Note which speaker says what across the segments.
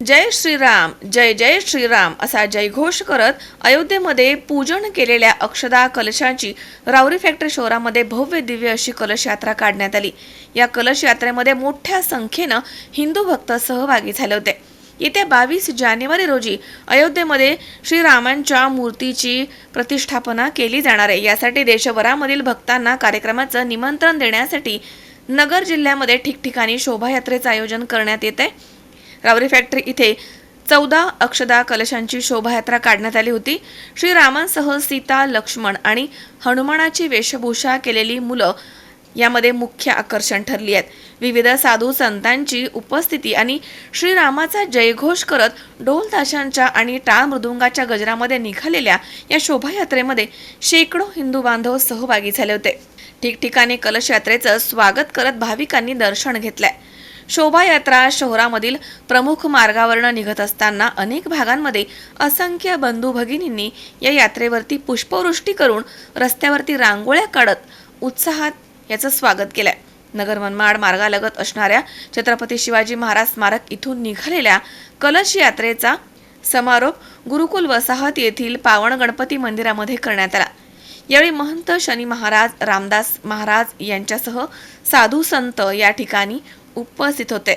Speaker 1: जय श्रीराम जय जय श्रीराम असा जयघोष करत अयोध्येमध्ये पूजन केलेल्या अक्षदा कलशाची रावरी फॅक्टरी शहरामध्ये भव्य दिव्य अशी कलश यात्रा काढण्यात आली. या कलश यात्रेमध्ये मोठ्या संख्येनं हिंदू भक्त सहभागी झाले होते. येत्या बावीस जानेवारी रोजी अयोध्येमध्ये श्रीरामांच्या मूर्तीची प्रतिष्ठापना केली जाणार आहे. यासाठी देशभरामधील भक्तांना कार्यक्रमाचं निमंत्रण देण्यासाठी नगर जिल्ह्यामध्ये ठिकठिकाणी शोभायात्रेचं आयोजन करण्यात येत आहे रावरी फॅक्टरी इथे चौदा अक्षदा कलशांची शोभायात्रा काढण्यात आली होती. श्रीरामांसह सीता लक्ष्मण आणि हनुमानाची वेशभूषा केलेली मुलं यामध्ये मुख्य आकर्षण ठरली आहेत. विविध साधू संतांची उपस्थिती आणि श्रीरामाचा जयघोष करत ढोल ताशांच्या आणि टाळ मृदुंगाच्या गजरामध्ये निघालेल्या या शोभायात्रेमध्ये शेकडो हिंदू बांधव सहभागी झाले होते. ठिकठिकाणी कलश यात्रेचं स्वागत करत भाविकांनी दर्शन घेतलंय. शोभायात्रा शहरामधील प्रमुख मार्गावरनं निघत असताना अनेक भागांमध्ये असंख्य बंधू भगिनींनी या यात्रेवरती पुष्पवृष्टी करून रस्त्यावरती रांगोळ्या काढत उत्साहात याचं स्वागत केलंय. नगर मनमाड मार्गालगत असणाऱ्या छत्रपती शिवाजी महाराज स्मारक इथून निघालेल्या कलश यात्रेचा समारोप गुरुकुल वसाहत येथील पावन गणपती मंदिरामध्ये करण्यात आला. यावेळी महंत शनी महाराज रामदास महाराज यांच्यासह साधू संत या ठिकाणी उपस्थित होते.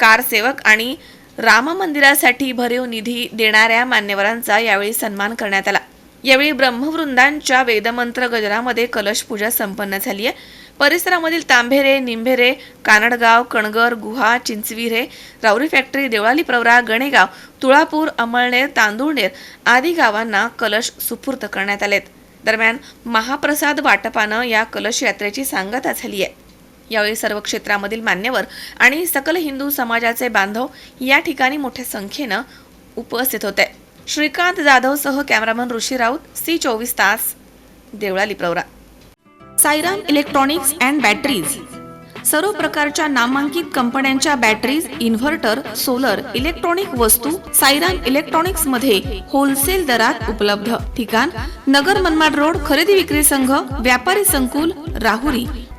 Speaker 1: कारसेवक आणि राम मंदिरासाठी भरीव निधी देणाऱ्या मान्यवरांचा यावेळी सन्मान करण्यात आला. यावेळी ब्रह्मवृंदांच्या वेदमंत्र गजरामध्ये कलश पूजा संपन्न झाली आहे परिसरामधील तांभेरे निंभेरे कानडगाव कणगर गुहा चिंचविरे राऊरी फॅक्टरी देवळाली प्रवरा गणेगाव तुळापूर अमळनेर तांदूळनेर आदी गावांना कलश सुपूर्त करण्यात आलेत. दरम्यान महाप्रसाद वाटपानं या कलश यात्रेची सांगता झाली आहे यावेळी सर्व क्षेत्रामधील मान्यवर आणि सकल हिंदू समाजाचे बांधव या ठिकाणी मोठ्या संख्येनं उपस्थित होते. श्रीकांत जाधवसह कॅमेरामन ऋषी राऊत सी चोवीस तास Deolali Pravara Sairam electronics and batteries. सर्व प्रकारच्या नामांकित कंपन्यांच्या बॅटरीज इन्व्हर्टर सोलर इलेक्ट्रॉनिक वस्तू सायरान इलेक्ट्रॉनिक्समध्ये होलसेल दरात उपलब्ध. ठिकाण नगर मनमाड रोड खरेदी विक्री संघ व्यापारी संकुल राहुरी.